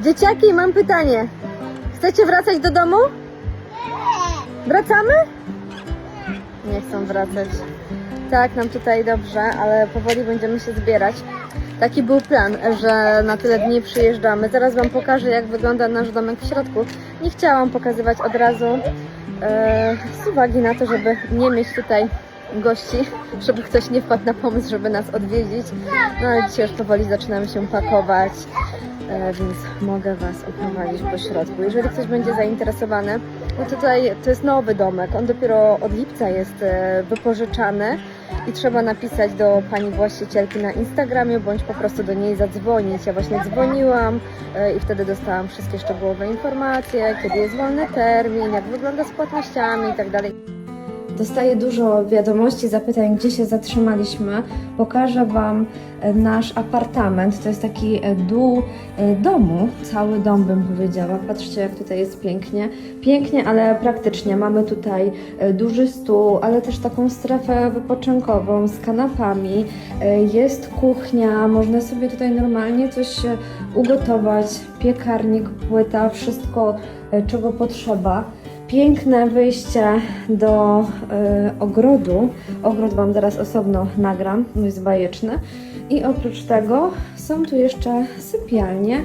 Dzieciaki, mam pytanie. Chcecie wracać do domu? Wracamy? Nie chcą wracać. Tak, nam tutaj dobrze, ale powoli będziemy się zbierać. Taki był plan, że na tyle dni przyjeżdżamy. Zaraz Wam pokażę, jak wygląda nasz domek w środku. Nie chciałam pokazywać od razu e, z uwagi na to, żeby nie mieć tutaj gości, żeby ktoś nie wpadł na pomysł, żeby nas odwiedzić. No ale dzisiaj już powoli zaczynamy się pakować, e, więc mogę Was oprowadzić po środku. Jeżeli ktoś będzie zainteresowany, no tutaj to jest nowy domek, on dopiero od lipca jest e, wypożyczany i trzeba napisać do pani właścicielki na Instagramie, bądź po prostu do niej zadzwonić. Ja właśnie dzwoniłam e, i wtedy dostałam wszystkie szczegółowe informacje, kiedy jest wolny termin, jak wygląda z płatnościami i tak. Dostaję dużo wiadomości, zapytań, gdzie się zatrzymaliśmy. Pokażę Wam e, nasz apartament. To jest taki e, dół e, domu, cały dom bym powiedziała. Patrzcie, jak tutaj jest pięknie. Pięknie, ale praktycznie. Mamy tutaj duży stół, ale też taką strefę wypoczynkową z kanapami. Jest kuchnia, można sobie tutaj normalnie coś ugotować. Piekarnik, płyta, wszystko, czego potrzeba. Piękne wyjście do y, ogrodu. Ogród Wam zaraz osobno nagram, jest bajeczny. I oprócz tego są tu jeszcze sypialnie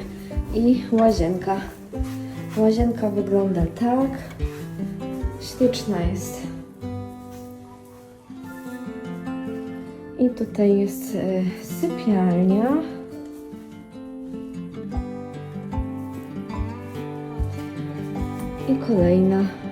i łazienka. Łazienka wygląda tak. Śliczna jest. I tutaj jest y, sypialnia. I kolejna